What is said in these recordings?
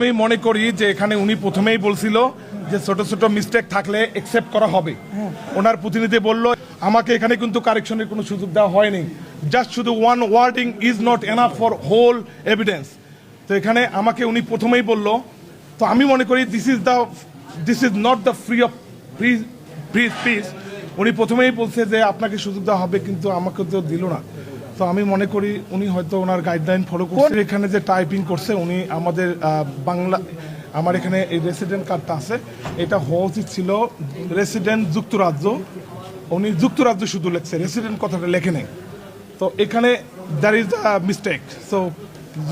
আমি মনে করি যে এখানে উনি প্রথমেই বলছিল যে ছোট ছোট মিস্টেক থাকলে একসেপ্ট করা হবে। ওনার প্রতিনিধি বলল, আমাকে এখানে কিন্তু কারেকশনের কোনো সুযোগ দেওয়া হয়নি। জাস্ট শুধু one wording is not enough for whole evidence তো এখানে আমাকে উনি প্রথমেই বলল, তো আমি মনে করি this is the this is not the free of free free speech উনি প্রথমেই বলছে যে, আপনাকে সুযোগ দেওয়া হবে কিন্তু আমাকে তো দিল না। তো আমি মনে করি উনি হয়তো ওনার গাইডলাইন ফলো করছে। এখানে যে টাইপিং করছে উনি আমাদের বাংলা আমার এখানে এই রেসিডেন্ট কার্ডটা আছে। এটা হওয়া উচিত ছিল রেসিডেন্ট যুক্তরাজ্য। উনি যুক্তরাজ্য শুধু লেখছে রেসিডেন্ট কথাটা লেখে নেই। তো এখানে there is a mistake so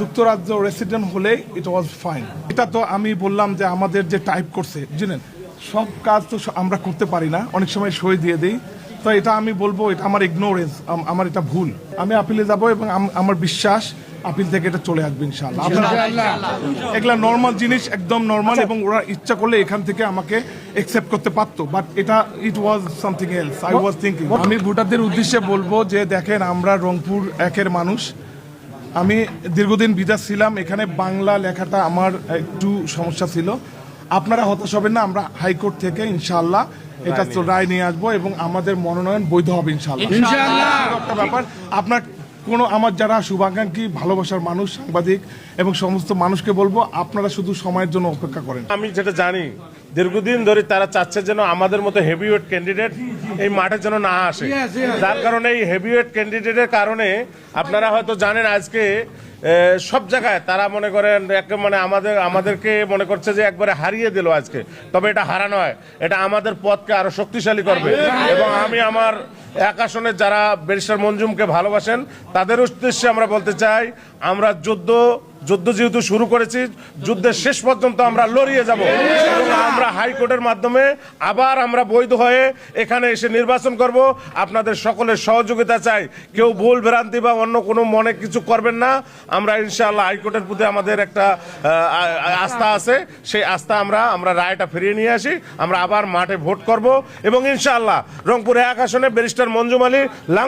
যুক্তরাজ্য রেসিডেন্ট হলে ইট ওয়াজ ফাইন এটা তো আমি বললাম যে আমাদের যে টাইপ করছে বুঝলেন? সব কাজ তো আমরা করতে পারি না। অনেক সময় সই দিয়ে দিই। তো এটা আমি বলব এটা আমার ইগনোরেন্স আমার এটা ভুল। আমি আপিলে যাব এবং আমার বিশ্বাস আপিল থেকে এটা চলে আসবে ইনশাআল্লাহ। এগুলা নর্মাল জিনিস একদম নর্মাল এবং ওরা ইচ্ছা করলে এখান থেকে আমাকে একসেপ্ট করতে পারতো। বাট এটা it was something else I was thinking আমি ভোটারদের উদ্দেশ্যে বলব যে দেখেন আমরা রংপুর একের মানুষ। আমি দীর্ঘদিন বিদেশ ছিলাম এখানে বাংলা লেখাটা আমার একটু সমস্যা ছিল। আপনারা হতাশ হবেন না আমরা হাইকোর্ট থেকে ইনশাল্লাহ এটা তো রায় নিয়ে আসব এবং আমাদের মনোনয়ন বৈধ হবে ইনশাআল্লাহ। আরও একটা ব্যাপার আপনার কোনো আমার যারা শুভাকাঙ্ক্ষী ভালোবাসার মানুষ সাংবাদিক এবং সমস্ত মানুষকে বলব আপনারা শুধু সময়ের জন্য অপেক্ষা করেন। আমি যেটা জানি দীর্ঘদিন ধরে তারা চাচ্ছে যেন আমাদের মতো হেভিওয়েট ক্যান্ডিডেট এই মাঠে যেন না আসে। যার কারণে এই হেভিওয়েট ক্যান্ডিডেটের কারণে আপনারা হয়তো জানেন আজকে সব জায়গায় তারা মনে করেন এক মানে আমাদের, আমাদেরকে মনে করছে যে একবারে হারিয়ে দিল আজকে। তবে এটা হারা নয়, এটা আমাদের পথকে আরও শক্তিশালী করবে। এবং আমি আমার এক যারা ব্যারিস্টার মঞ্জুমকে ভালোবাসেন, তাদের উদ্দেশ্যে আমরা বলতে চাই, আমরা যুদ্ধ যুদ্ধ যেহেতু শুরু করেছি, যুদ্ধের শেষ পর্যন্ত আমরা লড়িয়ে যাব। আমরা হাইকোর্টের মাধ্যমে আবার আমরা বৈধ হয়ে এখানে এসে নির্বাচন করব। আপনাদের সকলের সহযোগিতা চাই। কেউ ভুল ভ্রান্তি বা অন্য কোনো মনে কিছু করবেন না। আমরা ইনশাআল্লাহ হাইকোর্টের প্রতি আমাদের একটা আস্থা আছে। সেই আস্থা আমরা আমরা রায়টা ফিরিয়ে নিয়ে আসি। আমরা আবার মাঠে ভোট করব এবং ইনশাআল্লাহ রংপুরে এক আসনে ব্যারিস্টার মঞ্জুম আলী লাং